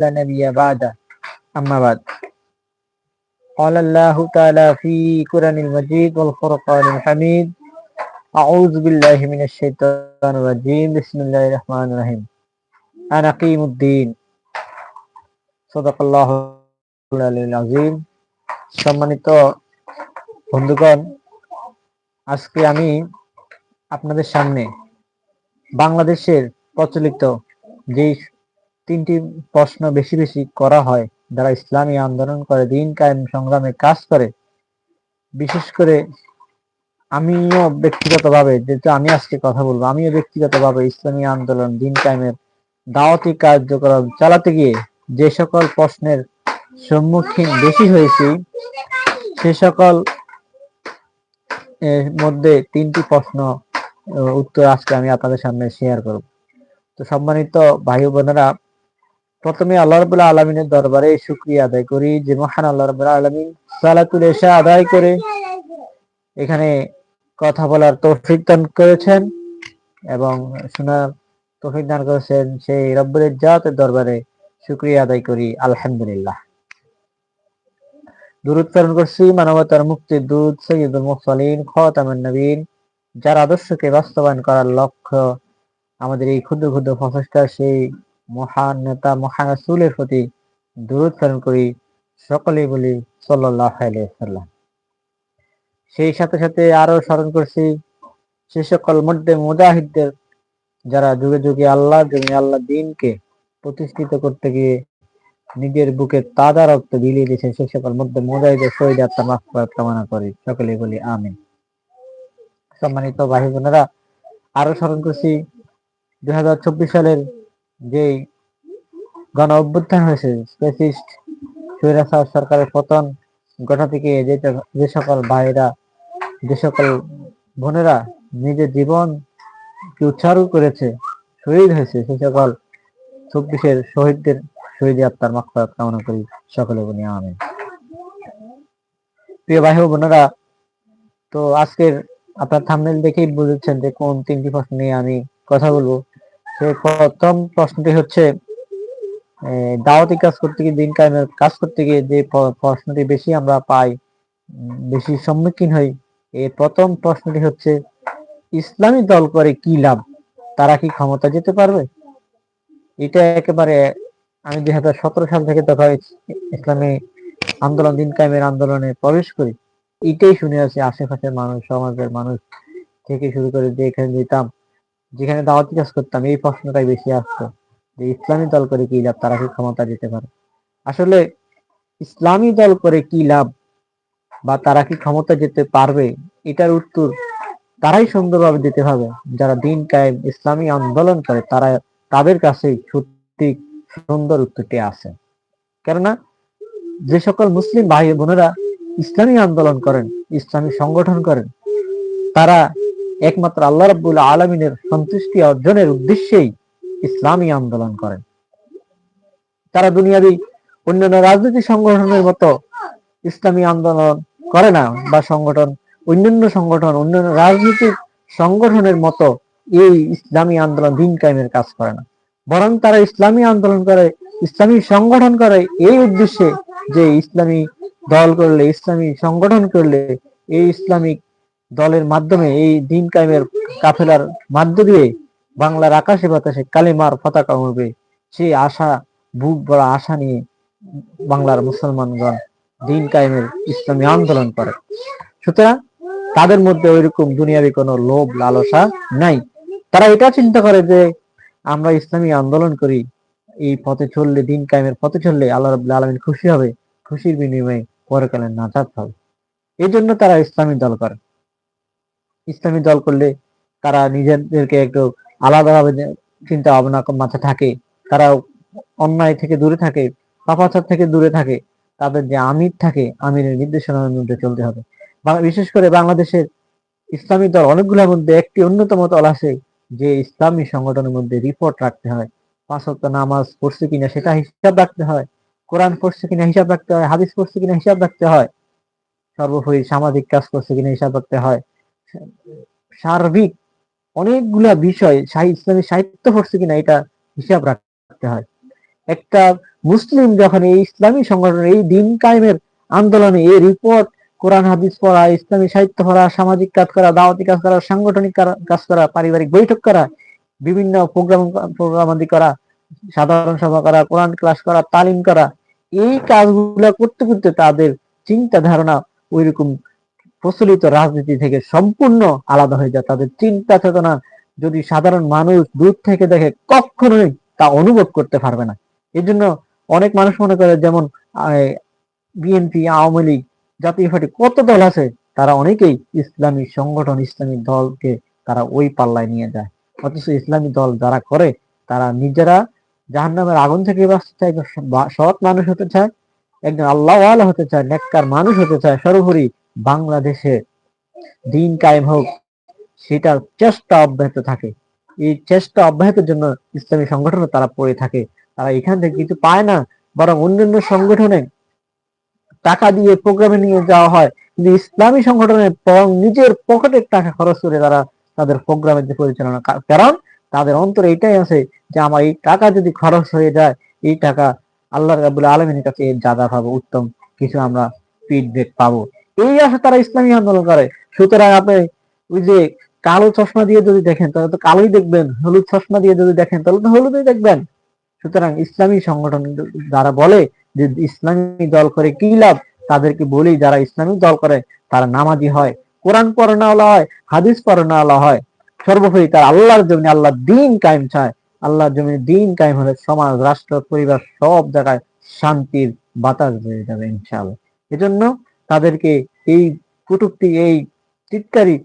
لا نبي بعده أما بعد قال الله تعالى في قرآن المجيد والفرقان الحميد أعوذ بالله من الشيطان الرجيم بسم الله الرحمن الرحيم أنا قيم الدين صدق الله العلي العظيم সম্মানিত বন্ধুগণ আজকে আমি আপনাদের সামনে বাংলাদেশের প্রচলিত যে তিনটি প্রশ্ন বেশি বেশি করা হয় যারা ইসলামী আন্দোলন করে, দিন কায়েম সংগ্রামে কাজ করে। বিশেষ করে আমিও ব্যক্তিগতভাবে, যেহেতু আমি আজকে কথা বলব, আমিও ব্যক্তিগতভাবে ইসলামী আন্দোলন, দিন কায়েমের দাওয়াতি কার্যক্রম চালাতে গিয়ে যে সকল প্রশ্নের সম্মুখীন বেশি হয়েছি, সে সকল এর মধ্যে তিনটি প্রশ্ন উত্তর আজকে আমি আপনাদের সামনে শেয়ার করব। তো সম্মানিত ভাই বোনেরা প্রথমে আল্লাহ রাবুল্লাহ আলমিনের দরবারে শুক্রিয়া আদায় করি যে মহান আল্লাহ রাবুল্লাহ আলমিন সালাতুল এশা আদায় করে এখানে কথা বলার তৌফিক দান করেছেন এবং শোনার তৌফিক দান করেছেন সেই রব্বুল ইজ্জাতের দরবারে শুক্রিয়া আদায় করি, আলহামদুলিল্লাহ। দুরুদ প্রেরণ করছি মানবতার মুক্তির দূত সৈয়দুল মুরসালিন, খতামুন নবীন, যার আদর্শকে বাস্তবায়ন করার লক্ষ্য আমাদের এই ক্ষুদ্র ক্ষুদ্র প্রচেষ্টা সেই মহান নেতা মহান রাসূলের প্রতি প্রেরণ করি সকলেই বলি আলাইহি সেই সাথে সাথে আরও স্মরণ করছি সে সকল মধ্যে মুজাহিদদের যারা যুগে যুগে আল্লাহ জমি আল্লাহ দিনকে প্রতিষ্ঠিত করতে গিয়ে নিজের বুকে তাজা রক্ত বিলিয়ে দিয়েছেন, সে সকল মধ্যে মুজাহিদের শহীদ আত্মা মাফ করার কামনা করি, সকলেই বলি আমি সম্মানিত ভাই বোনেরা আরও স্মরণ করছি দুই হাজার চব্বিশ সালের যে গণ অভ্যুত্থান হয়েছে স্পেসিস্ট স্বৈরাচার সরকারের পতন গোটা থেকে যে সকল ভাইরা যে সকল বোনেরা নিজের জীবন উৎসর্গ করেছে, শহীদ হয়েছে, সে সকল চব্বিশের শহীদদের শহীদ আত্মার মাকফারাত কামনা করি সকলে বলি আমি প্রিয় ভাই বোনেরা, তো আজকের আপনার থামনেল দেখেই বুঝেছেন যে কোন তিনটি প্রশ্ন নিয়ে আমি কথা বলব। প্রথম প্রশ্নটি হচ্ছে দাওয়াতি কাজ করতে গিয়ে, দিন কায়েমের কাজ করতে গিয়ে যে প্রশ্নটি বেশি আমরা পাই বেশি সম্মুখীন হই এই প্রথম প্রশ্নটি হচ্ছে, ইসলামী দল করে কি লাভ? তারা কি ক্ষমতা যেতে পারবে? এটা একেবারে আমি দুই হাজার সতেরো সাল থেকে তখন ইসলামী আন্দোলন, দিন কায়েমের আন্দোলনে প্রবেশ করি। এটাই শুনে আছি আশেপাশের মানুষ, সমাজের মানুষ থেকে শুরু করে যে এখানে যেতাম যেখানে দাওয়াতি কাজ করতাম, এই প্রশ্নটাই বেশি আসতো যে ইসলামী দল করে কি লাভ, তারা কি ক্ষমতা যেতে পারে? আসলে ইসলামী দল করে কি লাভ বা তারা কি ক্ষমতা যেতে পারবে, এটার উত্তর তারাই সুন্দরভাবে দিতে হবে। যারা দিন কায়েম ইসলামী আন্দোলন করে, তারা তাদের কাছেই সঠিক সুন্দর উত্তরটি আছে। কেননা, যে সকল মুসলিম ভাই বোনেরা ইসলামী আন্দোলন করেন, ইসলামী সংগঠন করেন, তারা একমাত্র আল্লাহ রাব্বুল আলমিনের সন্তুষ্টি অর্জনের উদ্দেশ্যেই ইসলামী আন্দোলন করেন। তারা দুনিয়াবি অন্যান্য রাজনৈতিক সংগঠনের মতো ইসলামী আন্দোলন করে না বা সংগঠন, অন্যান্য সংগঠন, অন্যান্য রাজনৈতিক সংগঠনের মতো এই ইসলামী আন্দোলন দিন কায়েমের কাজ করে না। বরং তারা ইসলামী আন্দোলন করে, ইসলামী সংগঠন করে এই উদ্দেশ্যে যে ইসলামী দল করলে, ইসলামী সংগঠন করলে এই ইসলামিক দলের মাধ্যমে এই দিন কায়েমের কাফেলার মাধ্য দিয়ে বাংলার আকাশে বাতাসে কালিমার পতাকা উঠবে সেই আশা, বুক বড় আশা নিয়ে বাংলার মুসলমানগণ দিন কায়েমের ইসলামী আন্দোলন করে। সুতরাং তাদের মধ্যে ওইরকম দুনিয়াবি কোনো লোভ, লালসা নাই। তারা এটা চিন্তা করে যে আমরা ইসলামী আন্দোলন করি, এই পথে চললে, দিন কায়েমের পথে চললে আল্লাহ রাব্বুল আলামিন খুশি হবে, খুশির বিনিময়ে পরকালে নাজাত হবে। এই জন্য তারা ইসলামী দল করে। ইসলামী দল করলে তারা নিজেদেরকে একটু আলাদাভাবে চিন্তা ভাবনা মাথায় থাকে, তারা অন্যায় থেকে দূরে থাকে পাপাচার থেকে দূরে থাকে, তাদের যে আমির থাকে, আমিরের নির্দেশনার মধ্যে চলতে হবে। বিশেষ করে বাংলাদেশের ইসলামী দল অনেকগুলোর মধ্যে একটি অন্যতম দল আছে, যে ইসলামী সংগঠনের মধ্যে রিপোর্ট রাখতে হয়। পাঁচ নামাজ পড়ছে কিনা সেটা হিসাব রাখতে হয়, কোরআন পড়ছে কিনা হিসাব রাখতে হয়, হাদিস পড়ছে কিনা হিসাব রাখতে হয়, সর্বোপরি সামাজিক কাজ করছে কিনা হিসাব রাখতে হয় সার্বিক অনেকগুলা বিষয় ইসলামী সাহিত্য পড়ছে কিনা এটা হিসাব রাখতে হয়। একটা মুসলিম যখন এই ইসলামী সংগঠন এই দিন কায়েমের আন্দোলনে এই রিপোর্ট কোরআন, হাদিস পড়া, ইসলামী সাহিত্য পড়া, সামাজিক কাজ করা, দাওয়াতি কাজ করা, সাংগঠনিক কাজ করা, পারিবারিক বৈঠক করা, বিভিন্ন প্রোগ্রাম প্রোগ্রামাদি করা, সাধারণ সভা করা, কোরআন ক্লাস করা, তালিম করা, এই কাজগুলো করতে করতে তাদের চিন্তা ধারণা ওইরকম প্রচলিত রাজনীতি থেকে সম্পূর্ণ আলাদা হয়ে যায়। তাদের চিন্তা চেতনা যদি সাধারণ মানুষ দূর থেকে দেখে, কখনোই তা অনুভব করতে পারবে না। এই জন্য অনেক মানুষ মনে করে যেমন বিএনপি, আওয়ামী লীগ, জাতীয় পার্টি কত দল আছে, তারা অনেকেই ইসলামী সংগঠন, ইসলামী দলকে তারা ওই পাল্লায় নিয়ে যায়। অথচ ইসলামী দল যারা করে, তারা নিজেরা জাহান্নামের আগুন থেকে বাঁচতে চায় সৎ মানুষ হতে চায়, একজন আল্লাহ হতে চায়, নেককার মানুষ হতে চায়, সর্বোপরি বাংলাদেশে দিন কায়েম হোক, সেটার চেষ্টা অব্যাহত থাকে। এই চেষ্টা অব্যাহতের জন্য ইসলামী সংগঠনে তারা পড়ে থাকে। তারা এখান থেকে কিছু পায় না, বরং অন্যান্য সংগঠনে টাকা দিয়ে প্রোগ্রামে নিয়ে যাওয়া হয়। কিন্তু ইসলামী সংগঠনে বরং নিজের পকেটের টাকা খরচ করে তারা তাদের প্রোগ্রামের যে পরিচালনা কারণ তাদের অন্তরে এটাই আছে যে আমার এই টাকা যদি খরচ হয়ে যায়, এই টাকা আল্লাহ রাবুল আলমিনের কাছে জাদা পাবো, উত্তম কিছু আমরা ফিডব্যাক পাবো। এই আশা তারা ইসলামী আন্দোলন করে। সুতরাং আপনি ওই যে কালো চশমা দিয়ে যদি দেখেন, তাহলে তো কালোই দেখবেন, হলুদ চশমা দিয়ে যদি দেখেন, তাহলে তো হলুদই দেখবেন। সুতরাং ইসলামী সংগঠন যারা বলে যে ইসলামী দল করে কি লাভ, তাদেরকে বলি যারা ইসলামী দল করে, তারা নামাজি হয়, কোরআন পড়ানোওয়ালা হয়, হাদিস পড়ানোওয়ালা হয়। সর্বোপরি তার আল্লাহর জমিনে আল্লাহ দিন কায়েম চায়। আল্লাহর জমিনে দিন কায়েম হলে সমাজ, রাষ্ট্র, পরিবার সব জায়গায় শান্তির বাতাস বয়ে যাবে ইনশাআল্লাহ। এজন্য তাদেরকে এই কটুক্তি, এই চিৎকারি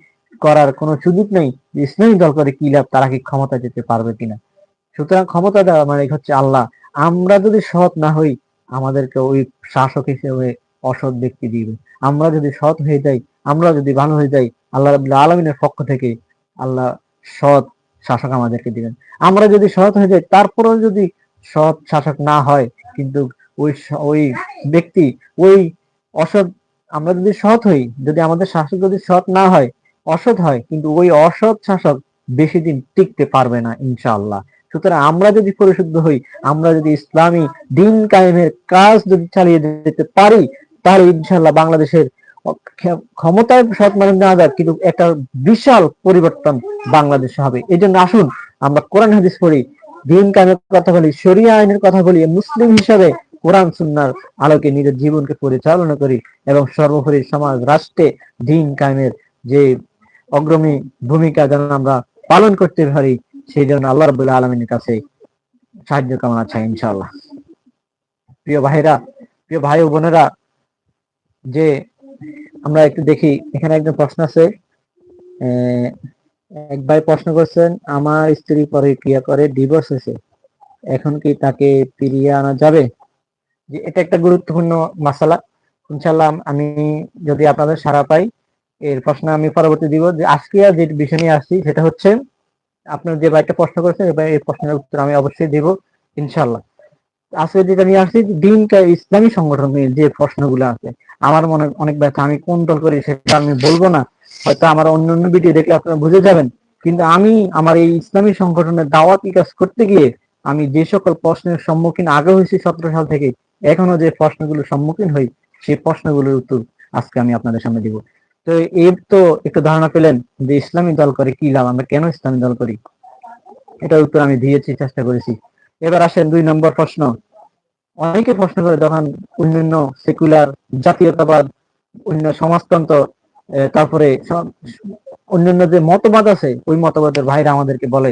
করার কোনো সুযোগ নেই ইসলামী দল করে কি লাভ, তারা কি ক্ষমতা যেতে পারবে কিনা। সুতরাং ক্ষমতা দেওয়া মানে হচ্ছে আল্লাহ। আমরা যদি সৎ না হই, আমাদেরকে ওই শাসক হিসেবে অসৎ ব্যক্তি দিবে। আমরা যদি সৎ হয়ে যাই, আমরা যদি ভালো হয়ে যাই, আল্লাহ আলমিনের পক্ষ থেকে আল্লাহ সৎ শাসক আমাদেরকে দিবেন। আমরা যদি সৎ হয়ে যাই, তারপরেও যদি সৎ শাসক না হয়, কিন্তু ওই ওই ব্যক্তি ওই অসৎ আমরা যদি সৎ হই, যদি আমাদের শাসক যদি সৎ না হয়, অসৎ হয়, কিন্তু ওই অসৎ শাসক বেশি দিন টিকতে পারবে না, ইনশাআল্লাহ। সুতরাং আমরা যদি পরিশুদ্ধ হই, আমরা যদি ইসলামী দিন কায়েমের কাজ যদি চালিয়ে যেতে পারি, তাহলে ইনশাআল্লাহ বাংলাদেশের ক্ষ- ক্ষমতায় সৎ মানুষ না যাক, কিন্তু একটা বিশাল পরিবর্তন বাংলাদেশে হবে। এই জন্য আসুন, আমরা কোরআন হাদিস পড়ি, দিন কায়েমের কথা বলি, শরিয়া আইনের কথা বলি, মুসলিম হিসাবে কোরআন সুন্নার আলোকে নিজের জীবনকে পরিচালনা করি এবং সর্বোপরি সমাজ রাষ্ট্রে দিন কায়েমের যে অগ্রণী ভূমিকা যেন আমরা পালন করতে পারি, সেই জন্য আল্লাহ রবুল্লাহ আলমিনের কাছে সাহায্য কামনা চাই ইনশাআল্লাহ। প্রিয় ভাইরা, প্রিয় ভাই ও বোনেরা, যে আমরা একটু দেখি, এখানে একজন প্রশ্ন আছে। এক ভাই প্রশ্ন করছেন, আমার স্ত্রী পরে ক্রিয়া করে ডিভোর্স হয়েছে। এখন কি তাকে ফিরিয়ে আনা যাবে? যে এটা একটা গুরুত্বপূর্ণ মশালা। ইনশাল্লাহ আমি যদি আপনাদের সারা পাই, এর প্রশ্ন আমি পরবর্তী দিব যে আজকে যে বিষয় নিয়ে আসছি সেটা হচ্ছে, আপনার যে ভাইটা প্রশ্ন করেছেন এই প্রশ্নের উত্তর আমি অবশ্যই দিব ইনশাল্লাহ আজকে যেটা নিয়ে আসছি দিন ইসলামী সংগঠনের যে প্রশ্নগুলো আছে, আমার মনে অনেক ব্যথা, আমি কোন দল করি, সেটা আমি বলব না। হয়তো আমার অন্য অন্য ভিডিও দেখলে আপনারা বুঝে যাবেন। কিন্তু আমি আমার এই ইসলামী সংগঠনের দাওয়াতি কাজ করতে গিয়ে আমি যে সকল প্রশ্নের সম্মুখীন আগে হয়েছি সতেরো সাল থেকে এখনও যে প্রশ্নগুলোর সম্মুখীন হই, সেই প্রশ্নগুলোর উত্তর আজকে আমি আপনাদের সামনে দিব। তো এর তো একটু ধারণা পেলেন যে ইসলামী দল করে কি লাভ, আমরা কেন ইসলামী দল করি? এটার উত্তর আমি দিয়েছি, চেষ্টা করেছি। এবার আসেন দুই নম্বর প্রশ্ন। অনেকে প্রশ্ন করে যখন অন্যান্য সেকুলার, জাতীয়তাবাদ, অন্য সমাজতন্ত্র তারপরে অন্যান্য যে মতবাদ আছে, ওই মতবাদের ভাইরা আমাদেরকে বলে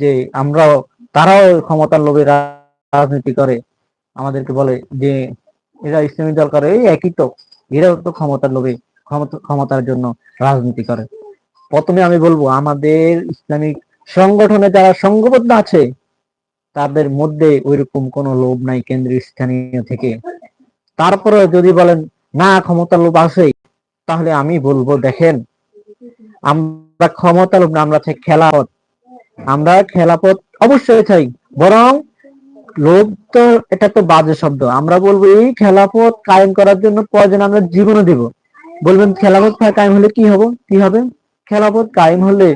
যে আমরাও, তারাও ক্ষমতার লোভে রাজনীতি করে। আমাদেরকে বলে যে, এরা ইসলামী দল করে, এই একই তো। এরাও তো ক্ষমতার লোভে, ক্ষমতা, ক্ষমতার জন্য রাজনীতি করে। প্রথমে আমি বলব, আমাদের ইসলামিক সংগঠনে যারা সংঘবদ্ধ আছে, তাদের মধ্যে ওইরকম কোনো লোভ নাই কেন্দ্রীয় স্থানীয় থেকে। তারপরে যদি বলেন, না, ক্ষমতার লোভ আছে তাহলে আমি বলব, দেখেন, আমরা ক্ষমতা লোভ না, আমরা চাই খেলাপথ। আমরা খেলাপথ অবশ্যই চাই, বরং লোভ তো এটা তো বাজে শব্দ। আমরা বলব, এই খেলাপথ কায়েম করার জন্য প্রয়োজন আমরা জীবনও দিব। বলবেন খেলাপথ কায়েম হলে কি হবে? কি হবে? খেলাপথ কায়েম হলে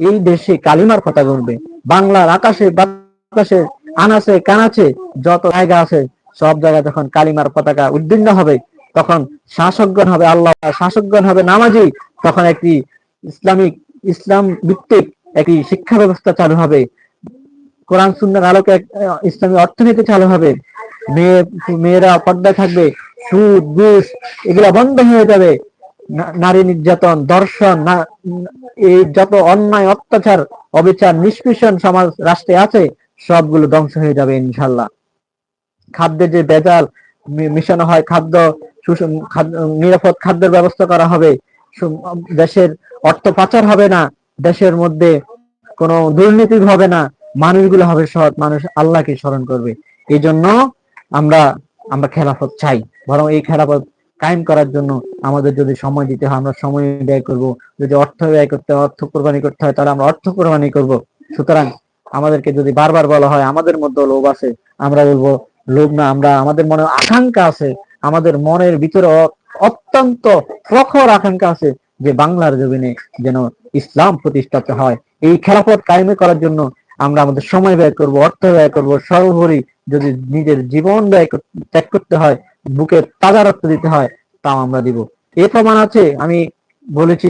এই দেশে কালিমার কথা বলবে। বাংলার আকাশে, বাতাসে আনাচে কানাচে যত জায়গা আছে, সব জায়গায় যখন কালিমার পতাকা উদ্দীর্ণ হবে, তখন শাসকগণ হবে, আল্লাহ শাসকগণ হবে নামাজি, তখন একটি ইসলামিক, ইসলাম ভিত্তিক একটি শিক্ষা ব্যবস্থা চালু হবে। কোরআন সুন্নার আলোকে ইসলামী অর্থনীতি চালু হবে। মেয়ে, মেয়েরা পর্দায় থাকবে। সুদ, ঘুষ, এগুলো বন্ধ হয়ে যাবে। নারী নির্যাতন, দর্শন এই যত অন্যায়, অত্যাচার, অবিচার, নিষ্পেষণ সমাজ, রাষ্ট্রে আছে, সবগুলো ধ্বংস হয়ে যাবে ইনশাল্লাহ খাদ্যের যে ভেজাল মি- মিশানো হয়, খাদ্য খাদ্য, নিরাপদ খাদ্যের ব্যবস্থা করা হবে। দেশের অর্থ পাচার হবে না। দেশের মধ্যে কোনো দুর্নীতি হবে না। মানুষগুলো হবে সৎ, মানুষ আল্লাহকে স্মরণ করবে। এই জন্য আমরা আমরা খেলাফত চাই। বরং এই খেলাফত কায়েম করার জন্য আমাদের যদি সময় দিতে হয়, আমরা সময় ব্যয় করব। যদি অর্থ ব্যয় করতে হয়, অর্থ কোরবানি করতে হয়, তাহলে আমরা অর্থ কোরবানি করব। সুতরাং আমাদেরকে যদি বারবার বলা হয়, আমাদের মধ্যে লোভ আছে, আমরা বলব, লোভ না, আমরা, আমাদের মনে আকাঙ্ক্ষা আছে, আমাদের মনের ভিতরে অত্যন্ত প্রখর আকাঙ্ক্ষা আছে যে বাংলার জমিনে যেন ইসলাম প্রতিষ্ঠিত হয়। এই খেলাফত কায়েমে করার জন্য আমরা আমাদের সময় ব্যয় করব, অর্থ ব্যয় করব, সর্বোপরি যদি নিজের জীবন ব্যয় ত্যাগ করতে হয় বুকে তাজা রক্ত দিতে হয়, তাও আমরা দিব। এ প্রমাণ আছে, আমি বলেছি